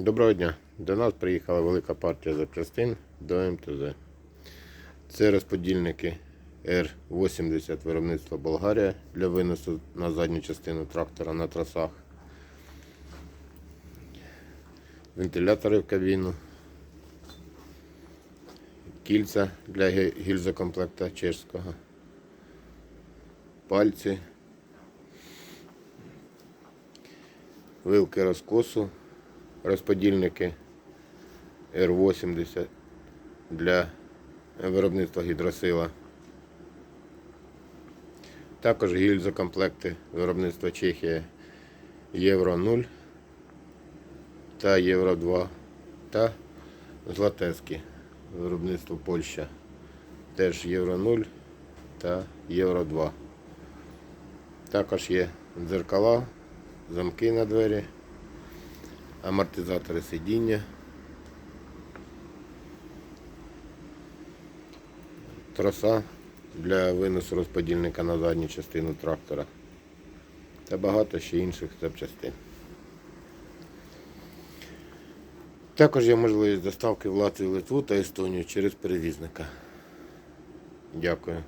Доброго дня. До нас приїхала велика партія запчастин до МТЗ. Це розподільники R80 виробництва Болгарія для виносу на задню частину трактора на трасах. Вентилятори в кабіну. Кільця для гі- гільзокомплекта чешського. Пальці. Вилки розкосу розподільники R80 для виробництва гідросила. Також гільзокомплекти виробництва Чехія Євро 0 та Євро 2 та Златецькі виробництво Польща. Теж Євро 0 та Євро 2. Також є дзеркала, замки на двері амортизатори сидіння, троса для виносу розподільника на задню частину трактора та багато ще інших запчастин. Також є можливість доставки в Латвію, Литву та Естонію через перевізника. Дякую.